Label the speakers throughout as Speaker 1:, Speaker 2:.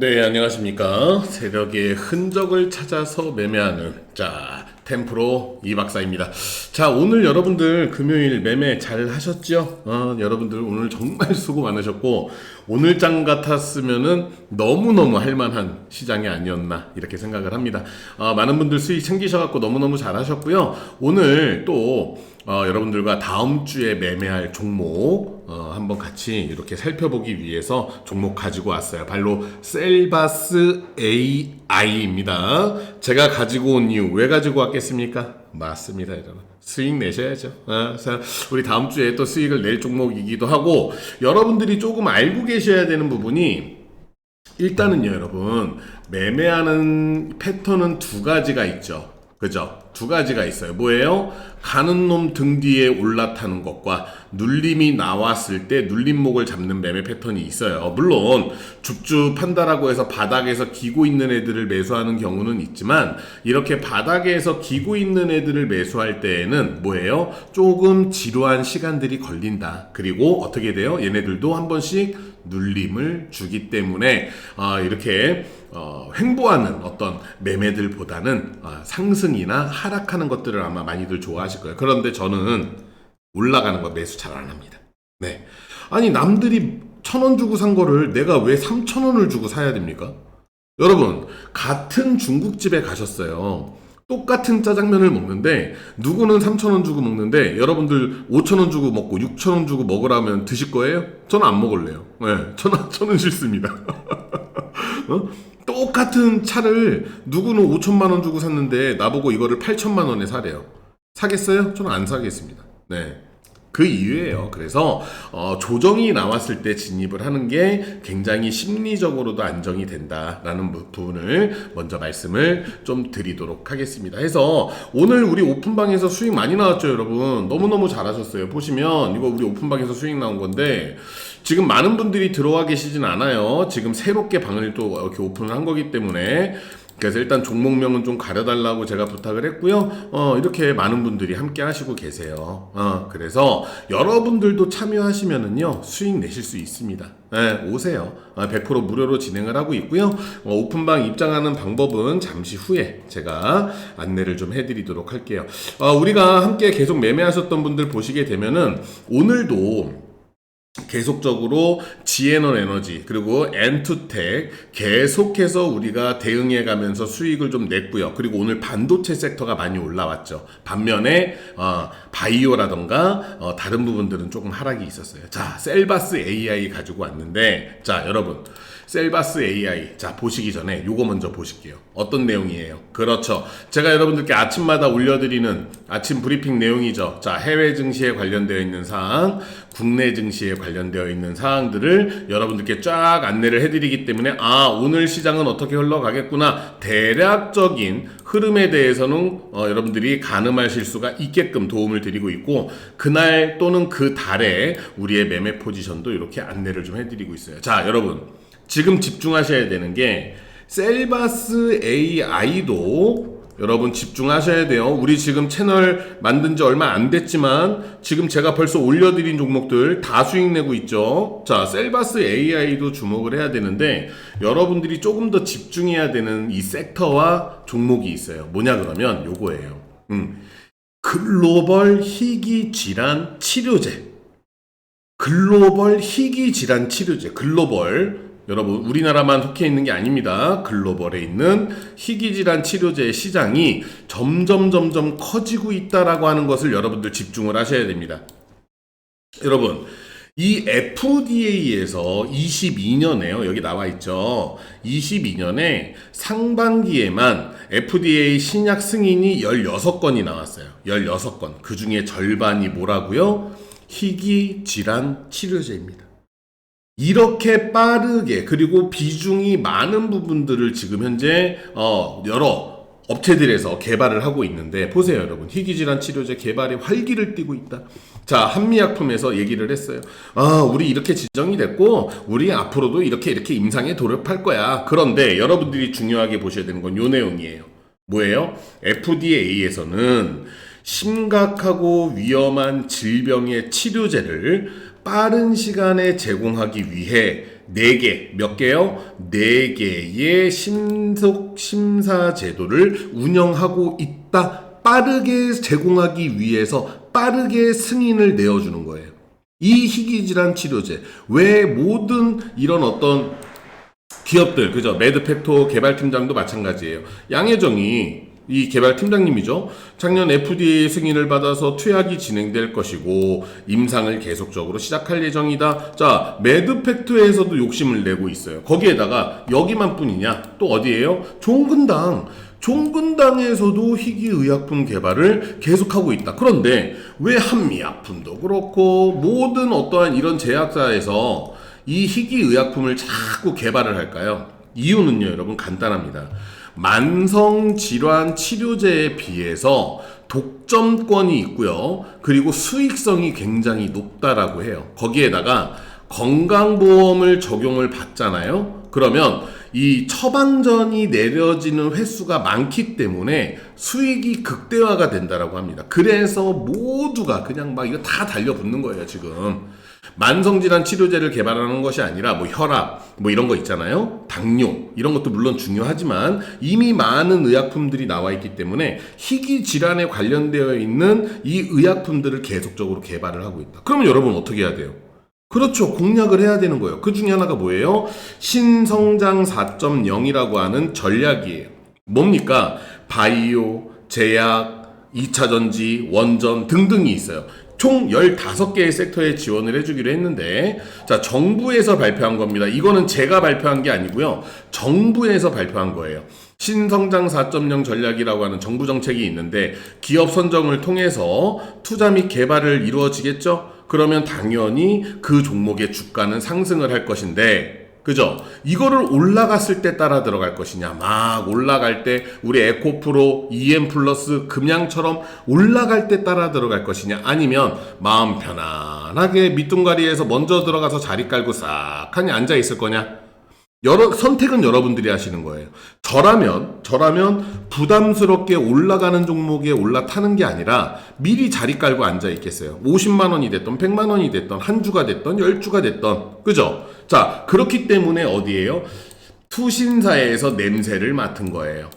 Speaker 1: 네, 안녕하십니까. 세력의 흔적을 찾아서 매매하는, 자, 템프로 이 박사입니다. 자, 오늘 여러분들 금요일 매매 잘 하셨죠? 어, 여러분들 오늘 정말 수고 많으셨고, 오늘 장 같았으면은 너무너무 할만한 시장이 아니었나, 이렇게 생각을 합니다. 어, 많은 분들 수익 챙기셔갖고 너무너무 잘 하셨고요. 오늘 또, 어, 여러분들과 다음 주에 매매할 종목 어, 한번 같이 이렇게 살펴보기 위해서 종목 가지고 왔어요. 바로 셀바스 AI입니다. 제가 가지고 온 이유 왜 가지고 왔겠습니까? 맞습니다, 여러분. 수익 내셔야죠. 어, 자, 우리 다음 주에 또 수익을 낼 종목이기도 하고 여러분들이 조금 알고 계셔야 되는 부분이 일단은요, 여러분. 매매하는 패턴은 두 가지가 있죠. 그죠? 두 가지가 있어요. 뭐예요? 가는 놈 등 뒤에 올라타는 것과 눌림이 나왔을 때 눌림목을 잡는 매매 패턴이 있어요. 물론 줍줍한다라고 해서 바닥에서 기고 있는 애들을 매수하는 경우는 있지만 이렇게 바닥에서 기고 있는 애들을 매수할 때에는 뭐예요? 조금 지루한 시간들이 걸린다. 그리고 어떻게 돼요? 얘네들도 한 번씩 눌림을 주기 때문에 아, 이렇게 어, 횡보하는 어떤 매매들보다는 아, 상승이나 하 락하는 것들을 아마 많이들 좋아하실 거예요. 그런데 저는 올라가는 거 매수 잘 안 합니다. 네. 아니 남들이 천 원 주고 산 거를 내가 왜 삼천 원을 주고 사야 됩니까? 여러분 같은 중국집에 가셨어요. 똑같은 짜장면을 먹는데 누구는 3,000원 주고 먹는데 여러분들 5,000원 주고 먹고 6,000원 주고 먹으라면 드실 거예요? 저는 안 먹을래요. 네, 저는 저는 싫습니다. 어? 똑같은 차를 누구는 5천만 원 주고 샀는데 나보고 이거를 8천만 원에 사래요. 사겠어요? 저는 안 사겠습니다. 네. 그 이유예요. 그래서 어, 조정이 나왔을 때 진입을 하는 게 굉장히 심리적으로도 안정이 된다라는 부- 부분을 먼저 말씀을 좀 드리도록 하겠습니다. 해서 오늘 우리 오픈방에서 수익 많이 나왔죠, 여러분. 너무너무 잘하셨어요. 보시면 이거 우리 오픈방에서 수익 나온 건데 지금 많은 분들이 들어와 계시진 않아요. 지금 새롭게 방을 또 이렇게 오픈을 한 거기 때문에 그래서 일단 종목명은 좀 가려달라고 제가 부탁을 했고요. 어, 이렇게 많은 분들이 함께 하시고 계세요. 어, 그래서 여러분들도 참여하시면은요, 수익 내실 수 있습니다. 네, 오세요. 어, 100% 무료로 진행을 하고 있고요. 어, 오픈방 입장하는 방법은 잠시 후에 제가 안내를 좀 해드리도록 할게요. 어, 우리가 함께 계속 매매하셨던 분들 보시게 되면은 오늘도 계속적으로 지에너 에너지 그리고 엔투텍 계속해서 우리가 대응해 가면서 수익을 좀 냈고요. 그리고 오늘 반도체 섹터가 많이 올라왔죠. 반면에 어, 바이오라던가 어, 다른 부분들은 조금 하락이 있었어요. 자, 셀바스 AI 가지고 왔는데 자, 여러분. 셀바스 AI. 자, 보시기 전에 요거 먼저 보실게요. 어떤 내용이에요? 그렇죠. 제가 여러분들께 아침마다 올려드리는 아침 브리핑 내용이죠. 자, 해외 증시에 관련되어 있는 사항, 국내 증시에 관련되어 있는 사항들을 여러분들께 쫙 안내를 해드리기 때문에 아, 오늘 시장은 어떻게 흘러가겠구나. 대략적인 흐름에 대해서는 어, 여러분들이 가늠하실 수가 있게끔 도움을 드리고 있고 그날 또는 그 달에 우리의 매매 포지션도 이렇게 안내를 좀 해드리고 있어요. 자, 여러분. 지금 집중하셔야 되는 게 셀바스 AI도 여러분 집중하셔야 돼요. 우리 지금 채널 만든 지 얼마 안 됐지만 지금 제가 벌써 올려드린 종목들 다 수익 내고 있죠. 자, 셀바스 AI도 주목을 해야 되는데 여러분들이 조금 더 집중해야 되는 이 섹터와 종목이 있어요. 뭐냐 그러면 요거예요. 음. 글로벌 희귀 질환 치료제. 글로벌 희귀 질환 치료제. 글로벌 여러분 우리나라만 속해 있는 게 아닙니다. 글로벌에 있는 희귀 질환 치료제의 시장이 점점 점점 커지고 있다라고 하는 것을 여러분들 집중을 하셔야 됩니다. 여러분 이 FDA에서 22년에요. 여기 나와 있죠. 22년에 상반기에만 FDA 신약 승인이 16건이 나왔어요. 16건. 그 중에 절반이 뭐라고요? 희귀 질환 치료제입니다. 이렇게 빠르게 그리고 비중이 많은 부분들을 지금 현재 어, 여러 업체들에서 개발을 하고 있는데 보세요 여러분. 희귀질환 치료제 개발에 활기를 띠고 있다. 자 한미약품에서 얘기를 했어요. 아 우리 이렇게 지정이 됐고 우리 앞으로도 이렇게 이렇게 임상에 돌입할 거야. 그런데 여러분들이 중요하게 보셔야 되는 건 요 내용이에요. 뭐예요? FDA에서는 심각하고 위험한 질병의 치료제를 빠른 시간에 제공하기 위해 4개, 몇 개요? 4개의 신속 심사 제도를 운영하고 있다. 빠르게 제공하기 위해서 빠르게 승인을 내어주는 거예요. 이 희귀질환 치료제. 왜 모든 이런 어떤 기업들, 그죠? 매드팩토 개발팀장도 마찬가지예요. 양혜정이 이 개발 팀장님이죠. 작년 FDA 승인을 받아서 투약이 진행될 것이고 임상을 계속적으로 시작할 예정이다. 자, 매드팩토에서도 욕심을 내고 있어요. 거기에다가 여기만 뿐이냐? 또 어디예요? 종근당. 종근당에서도 희귀의약품 개발을 계속하고 있다. 그런데 왜 한미약품도 그렇고 모든 어떠한 이런 제약사에서 이 희귀의약품을 자꾸 개발을 할까요? 이유는요, 여러분 간단합니다. 만성 질환 치료제에 비해서 독점권이 있고요. 그리고 수익성이 굉장히 높다라고 해요. 거기에다가 건강보험을 적용을 받잖아요. 그러면 이 처방전이 내려지는 횟수가 많기 때문에 수익이 극대화가 된다라고 합니다. 그래서 모두가 그냥 막 이거 다 달려붙는 거예요, 지금. 만성질환 치료제를 개발하는 것이 아니라 뭐 혈압 뭐 이런 거 있잖아요 당뇨 이런 것도 물론 중요하지만 이미 많은 의약품들이 나와 있기 때문에 희귀 질환에 관련되어 있는 이 의약품들을 계속적으로 개발을 하고 있다 그러면 여러분 어떻게 해야 돼요 그렇죠 공략을 해야 되는 거예요 그 중에 하나가 뭐예요 신성장 4.0이라고 하는 전략이에요 뭡니까 바이오 제약 2차 전지 원전 등등이 있어요 총 15개의 섹터에 지원을 해주기로 했는데, 자, 정부에서 발표한 겁니다. 이거는 제가 발표한 게 아니고요. 정부에서 발표한 거예요. 신성장 4.0 전략이라고 하는 정부 정책이 있는데, 기업 선정을 통해서 투자 및 개발을 이루어지겠죠? 그러면 당연히 그 종목의 주가는 상승을 할 것인데, 그죠? 이거를 올라갔을 때 따라 들어갈 것이냐. 막 올라갈 때 우리 에코프로, EM 플러스, 금양처럼 올라갈 때 따라 들어갈 것이냐. 아니면 마음 편안하게 밑둥가리에서 먼저 들어가서 자리 깔고 싹 하니 앉아 있을 거냐. 여러 선택은 여러분들이 하시는 거예요. 저라면 저라면 부담스럽게 올라가는 종목에 올라타는 게 아니라 미리 자리 깔고 앉아 있겠어요. 50만 원이 됐던 100만 원이 됐던 한 주가 됐던 10주가 됐던 그죠? 자, 그렇기 때문에 어디에요? 투신사에서 냄새를 맡은 거예요.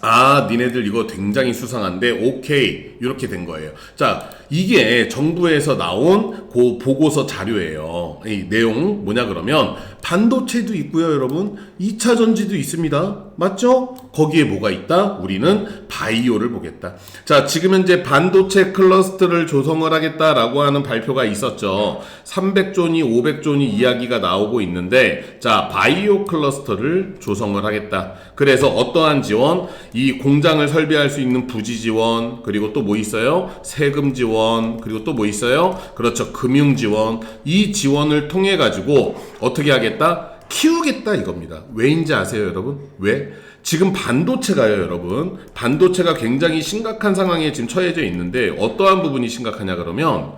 Speaker 1: 아, 니네들 이거 굉장히 수상한데, 오케이. 이렇게 된 거예요. 자, 이게 정부에서 나온 그 보고서 자료예요. 이 내용 뭐냐 그러면, 반도체도 있고요, 여러분. 2차 전지도 있습니다. 맞죠? 거기에 뭐가 있다? 우리는 바이오를 보겠다. 자, 지금 현재 반도체 클러스터를 조성을 하겠다라고 하는 발표가 있었죠. 300조니 500조니 이야기가 나오고 있는데, 자, 바이오 클러스터를 조성을 하겠다. 그래서 어떠한 지원? 이 공장을 설비할 수 있는 부지 지원, 그리고 또 뭐 있어요? 세금 지원, 그리고 또 뭐 있어요? 그렇죠. 금융 지원. 이 지원을 통해 가지고 어떻게 하겠다? 키우겠다 이겁니다. 왜인지 아세요, 여러분? 왜? 지금 반도체가요, 여러분. 반도체가 굉장히 심각한 상황에 지금 처해져 있는데 어떠한 부분이 심각하냐 그러면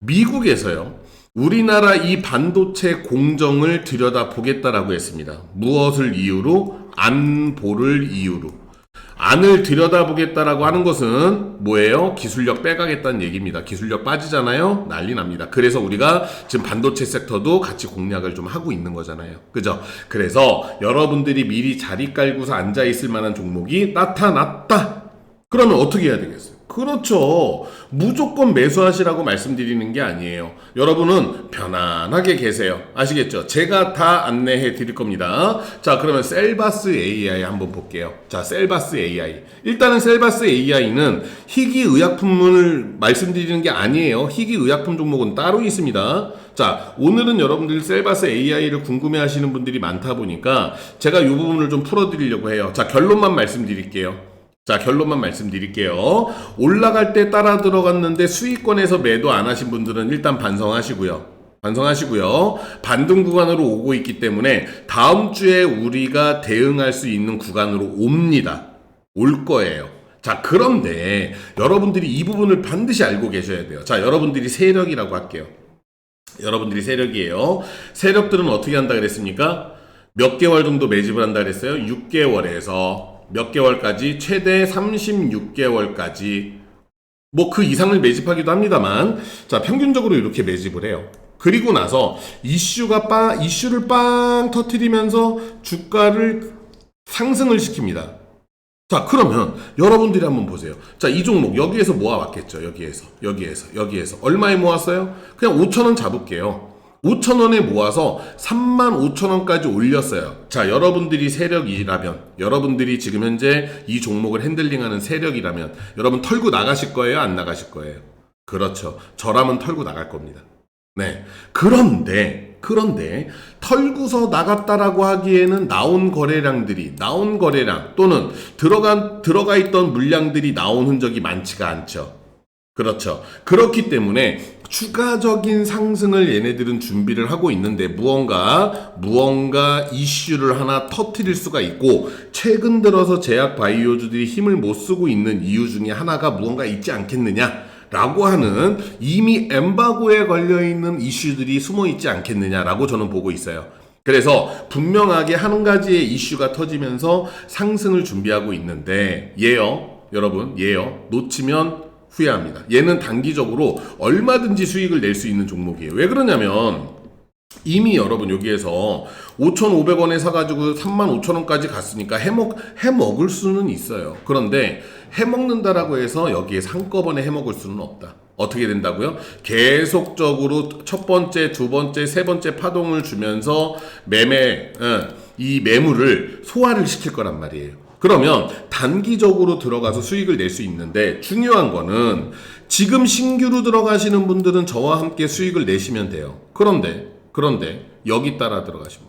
Speaker 1: 미국에서요. 우리나라 이 반도체 공정을 들여다보겠다라고 했습니다. 무엇을 이유로? 안보를 이유로. 안을 들여다보겠다라고 하는 것은 뭐예요? 기술력 빼가겠다는 얘기입니다. 기술력 빠지잖아요? 난리 납니다. 그래서 우리가 지금 반도체 섹터도 같이 공략을 좀 하고 있는 거잖아요. 그죠? 그래서 여러분들이 미리 자리 깔고서 앉아있을 만한 종목이 나타났다! 그러면 어떻게 해야 되겠어요? 그렇죠. 무조건 매수하시라고 말씀드리는 게 아니에요. 여러분은 편안하게 계세요. 아시겠죠? 제가 다 안내해 드릴 겁니다. 자, 그러면 셀바스 AI 한번 볼게요. 자, 셀바스 AI. 일단은 셀바스 AI는 희귀 의약품을 말씀드리는 게 아니에요. 희귀 의약품 종목은 따로 있습니다. 자, 오늘은 여러분들 셀바스 AI를 궁금해 하시는 분들이 많다 보니까 제가 이 부분을 좀 풀어 드리려고 해요. 자, 결론만 말씀드릴게요. 자, 결론만 말씀드릴게요. 올라갈 때 따라 들어갔는데 수익권에서 매도 안 하신 분들은 일단 반성하시고요. 반성하시고요. 반등 구간으로 오고 있기 때문에 다음 주에 우리가 대응할 수 있는 구간으로 옵니다. 올 거예요. 자, 그런데 여러분들이 이 부분을 반드시 알고 계셔야 돼요. 자, 여러분들이 세력이라고 할게요. 여러분들이 세력이에요. 세력들은 어떻게 한다 그랬습니까? 몇 개월 정도 매집을 한다 그랬어요? 6개월에서 몇 개월까지 최대 36개월까지 뭐 그 이상을 매집하기도 합니다만 자 평균적으로 이렇게 매집을 해요 그리고 나서 이슈가 빵 이슈를 빵 터트리면서 주가를 상승을 시킵니다. 자, 그러면 여러분들이 한번 보세요. 자, 이 종목 여기에서 모아왔겠죠. 여기에서, 여기에서, 여기에서. 얼마에 모았어요? 그냥 5천원 잡을게요. 5천 원에 모아서 3만 5천 원까지 올렸어요. 자, 여러분들이 세력이라면, 여러분들이 지금 현재 이 종목을 핸들링하는 세력이라면, 여러분 털고 나가실 거예요? 안 나가실 거예요? 그렇죠. 저라면 털고 나갈 겁니다. 네. 그런데, 그런데, 털고서 나갔다라고 하기에는 나온 거래량들이, 나온 거래량 또는 들어간, 들어가 있던 물량들이 나온 흔적이 많지가 않죠. 그렇죠. 그렇기 때문에 추가적인 상승을 얘네들은 준비를 하고 있는데 무언가 무언가 이슈를 하나 터트릴 수가 있고 최근 들어서 제약 바이오주들이 힘을 못 쓰고 있는 이유 중에 하나가 무언가 있지 않겠느냐 라고 하는 이미 엠바고에 걸려 있는 이슈들이 숨어 있지 않겠느냐라고 저는 보고 있어요. 그래서 분명하게 한 가지의 이슈가 터지면서 상승을 준비하고 있는데 예요 여러분 예요 놓치면 후회합니다. 얘는 단기적으로 얼마든지 수익을 낼 수 있는 종목이에요. 왜 그러냐면 이미 여러분 여기에서 5,500원에 사가지고 35,000원까지 갔으니까 해먹, 해먹을 수는 있어요. 그런데 해먹는다라고 해서 여기에서 한꺼번에 해먹을 수는 없다. 어떻게 된다고요? 계속적으로 첫 번째, 두 번째, 세 번째 파동을 주면서 매매, 어, 이 매물을 소화를 시킬 거란 말이에요. 그러면 단기적으로 들어가서 수익을 낼 수 있는데 중요한 거는 지금 신규로 들어가시는 분들은 저와 함께 수익을 내시면 돼요. 그런데 그런데 여기 따라 들어가신 분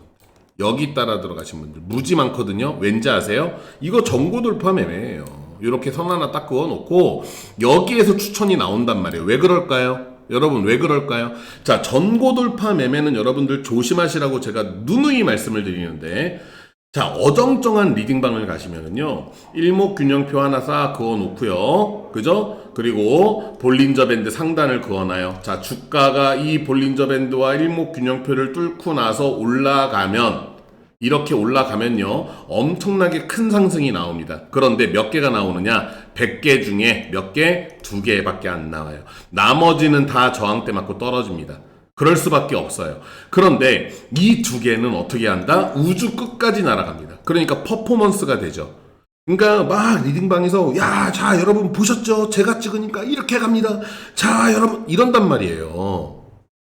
Speaker 1: 여기 따라 들어가신 분들 무지 많거든요. 왠지 아세요? 이거 전고 돌파 매매예요. 이렇게 선 하나 딱 그어 놓고 여기에서 추천이 나온단 말이에요. 왜 그럴까요? 여러분 왜 그럴까요? 자 전고 돌파 매매는 여러분들 조심하시라고 제가 누누이 말씀을 드리는데 자, 어정쩡한 리딩 방을 가시면은요, 일목균형표 하나 싹 그어 놓고요. 그죠? 그리고 볼린저 밴드 상단을 그어놔요. 자, 주가가 이 볼린저 밴드와 일목균형표를 뚫고 나서 올라가면, 이렇게 올라가면요, 엄청나게 큰 상승이 나옵니다. 그런데 몇 개가 나오느냐? 100개 중에 몇 개? 두 개밖에 안 나와요. 나머지는 다 저항대 맞고 떨어집니다. 그럴 수밖에 없어요. 그런데 이 두 개는 어떻게 한다? 우주 끝까지 날아갑니다. 그러니까 퍼포먼스가 되죠. 그러니까 막 리딩방에서 야, 자, 여러분 보셨죠? 제가 찍으니까 이렇게 갑니다. 자, 여러분 이런단 말이에요.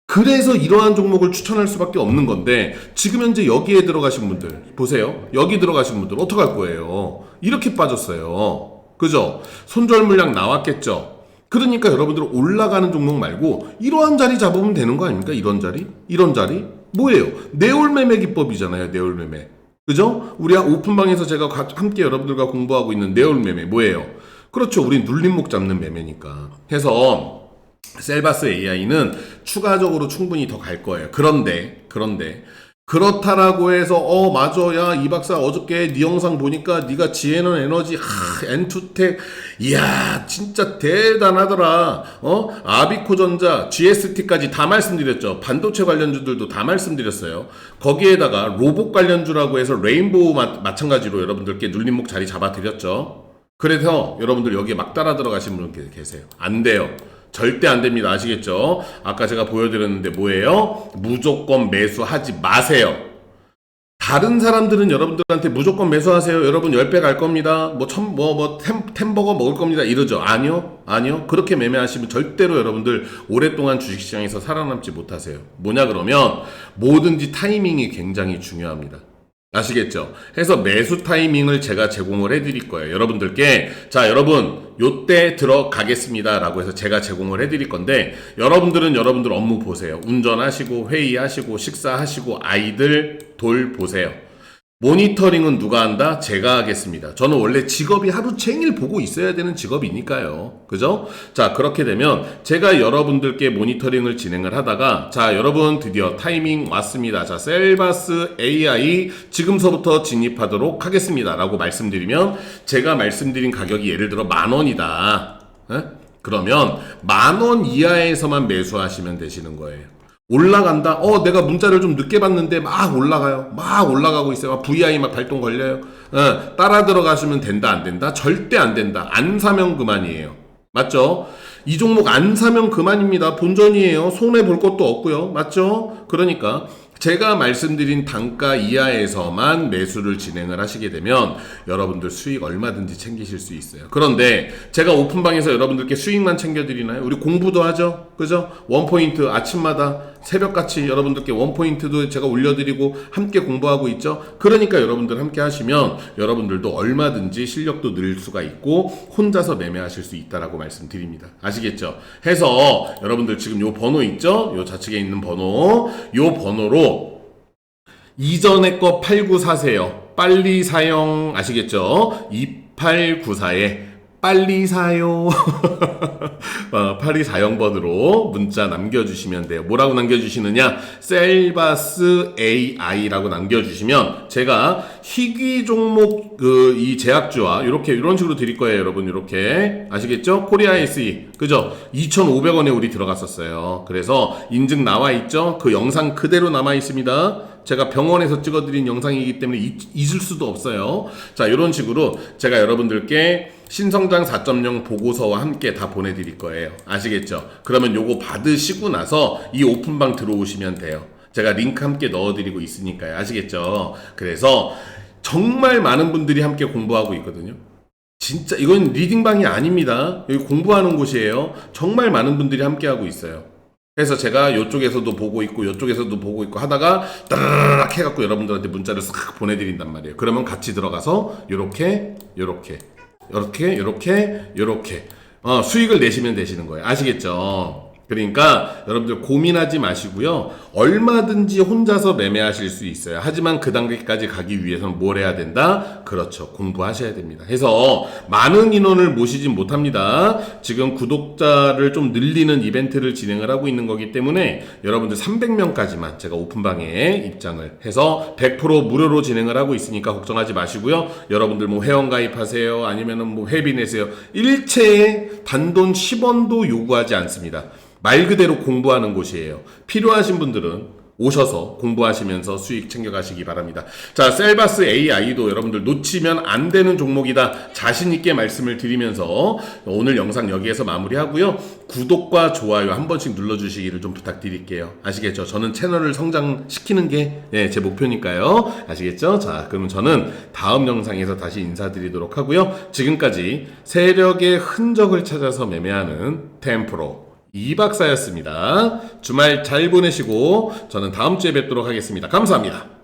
Speaker 1: 그래서 이러한 종목을 추천할 수밖에 없는 건데 지금 현재 여기에 들어가신 분들 보세요. 여기 들어가신 분들 어떡할 거예요? 이렇게 빠졌어요. 그죠? 손절 물량 나왔겠죠? 그러니까 여러분들 올라가는 종목 말고 이러한 자리 잡으면 되는 거 아닙니까? 이런 자리? 이런 자리? 뭐예요? 내올 매매 기법이잖아요. 내올 매매. 그죠? 우리 오픈방에서 제가 가- 함께 여러분들과 공부하고 있는 내올 매매 뭐예요? 그렇죠. 우리 눌림목 잡는 매매니까. 해서 셀바스 AI는 추가적으로 충분히 더 갈 거예요. 그런데 그런데 그렇다라고 해서 어 맞아. 야이 박사 어저께 네 영상 보니까 네가 지혜는 에너지 하 엔투텍 이야 진짜 대단하더라. 어? 아비코전자 GST까지 다 말씀드렸죠. 반도체 관련주들도 다 말씀드렸어요. 거기에다가 로봇 관련주라고 해서 레인보우 마, 마찬가지로 여러분들께 눌림목 자리 잡아드렸죠. 그래서 여러분들 여기에 막 따라 들어가신 분 계- 계세요. 안 돼요 절대 안 됩니다. 아시겠죠? 아까 제가 보여드렸는데 뭐예요? 무조건 매수하지 마세요. 다른 사람들은 여러분들한테 무조건 매수하세요. 여러분 10배 갈 겁니다. 뭐, 천, 뭐, 뭐, 템, 템버거 먹을 겁니다. 이러죠. 아니요. 아니요. 그렇게 매매하시면 절대로 여러분들 오랫동안 주식시장에서 살아남지 못하세요. 뭐냐 그러면 뭐든지 타이밍이 굉장히 중요합니다. 아시겠죠? 해서 매수 타이밍을 제가 제공을 해드릴 거예요. 여러분들께 자 여러분 요때 들어가겠습니다 라고 해서 제가 제공을 해드릴 건데 여러분들은 여러분들 업무 보세요. 운전하시고 회의하시고 식사하시고 아이들 돌 보세요. 모니터링은 누가 한다? 제가 하겠습니다. 저는 원래 직업이 하루 종일 보고 있어야 되는 직업이니까요. 그죠? 자, 그렇게 되면 제가 여러분들께 모니터링을 진행을 하다가 자, 여러분 드디어 타이밍 왔습니다. 자, 셀바스 AI 지금서부터 진입하도록 하겠습니다. 라고 말씀드리면 제가 말씀드린 가격이 예를 들어 만 원이다. 에? 그러면 만 원 이하에서만 매수하시면 되시는 거예요. 올라간다. 어, 내가 문자를 좀 늦게 봤는데 막 올라가요. 막 올라가고 있어요. 막 VI 막 발동 걸려요. 어, 따라 들어가시면 된다, 안 된다? 절대 안 된다. 안 사면 그만이에요. 맞죠? 이 종목 안 사면 그만입니다. 본전이에요. 손해 볼 것도 없고요. 맞죠? 그러니까 제가 말씀드린 단가 이하에서만 매수를 진행을 하시게 되면 여러분들 수익 얼마든지 챙기실 수 있어요. 그런데 제가 오픈방에서 여러분들께 수익만 챙겨드리나요? 우리 공부도 하죠? 그죠? 원포인트 아침마다 새벽같이 여러분들께 원포인트도 제가 올려드리고 함께 공부하고 있죠? 그러니까 여러분들 함께 하시면 여러분들도 얼마든지 실력도 늘 수가 있고 혼자서 매매하실 수 있다라고 말씀드립니다. 아시겠죠? 해서 여러분들 지금 요 번호 있죠? 요 좌측에 있는 번호 요 번호로 이전에 거 89 사세요. 빨리 사용 아시겠죠? 2894에 빨리 사요. 어, 8240번으로 문자 남겨주시면 돼요. 뭐라고 남겨주시느냐? 셀바스 AI라고 남겨주시면 제가 희귀 종목 그 이 제약주와 이렇게 이런 식으로 드릴 거예요, 여러분. 이렇게 아시겠죠? 코리아 SE 그죠? 2,500원에 우리 들어갔었어요. 그래서 인증 나와 있죠? 그 영상 그대로 남아 있습니다. 제가 병원에서 찍어드린 영상이기 때문에 잊, 잊을 수도 없어요. 자, 이런 식으로 제가 여러분들께 신성장 4.0 보고서와 함께 다 보내드릴 거예요. 아시겠죠? 그러면 요거 받으시고 나서 이 오픈방 들어오시면 돼요. 제가 링크 함께 넣어드리고 있으니까요. 아시겠죠? 그래서 정말 많은 분들이 함께 공부하고 있거든요. 진짜 이건 리딩방이 아닙니다. 여기 공부하는 곳이에요. 정말 많은 분들이 함께 하고 있어요. 그래서 제가 이쪽에서도 보고 있고 이쪽에서도 보고 있고 하다가 따라락 해갖고 여러분들한테 문자를 싹 보내드린단 말이에요. 그러면 같이 들어가서 요렇게 요렇게 요렇게 요렇게 요렇게 어, 수익을 내시면 되시는 거예요. 아시겠죠? 그러니까 여러분들 고민하지 마시고요. 얼마든지 혼자서 매매하실 수 있어요. 하지만 그 단계까지 가기 위해서는 뭘 해야 된다? 그렇죠. 공부하셔야 됩니다. 해서 많은 인원을 모시진 못합니다. 지금 구독자를 좀 늘리는 이벤트를 진행을 하고 있는 거기 때문에 여러분들 300명까지만 제가 오픈방에 입장을 해서 100% 무료로 진행을 하고 있으니까 걱정하지 마시고요. 여러분들 뭐 회원 가입하세요. 아니면은 뭐 회비 내세요. 일체의 단돈 10원도 요구하지 않습니다. 말 그대로 공부하는 곳이에요. 필요하신 분들은 오셔서 공부하시면서 수익 챙겨가시기 바랍니다. 자, 셀바스 AI도 여러분들 놓치면 안 되는 종목이다. 자신있게 말씀을 드리면서 오늘 영상 여기에서 마무리하고요. 구독과 좋아요 한 번씩 눌러주시기를 좀 부탁드릴게요. 아시겠죠? 저는 채널을 성장시키는 게 제 목표니까요. 아시겠죠? 자, 그러면 저는 다음 영상에서 다시 인사드리도록 하고요. 지금까지 세력의 흔적을 찾아서 매매하는 템프로 이 박사였습니다. 주말 잘 보내시고 저는 다음 주에 뵙도록 하겠습니다. 감사합니다.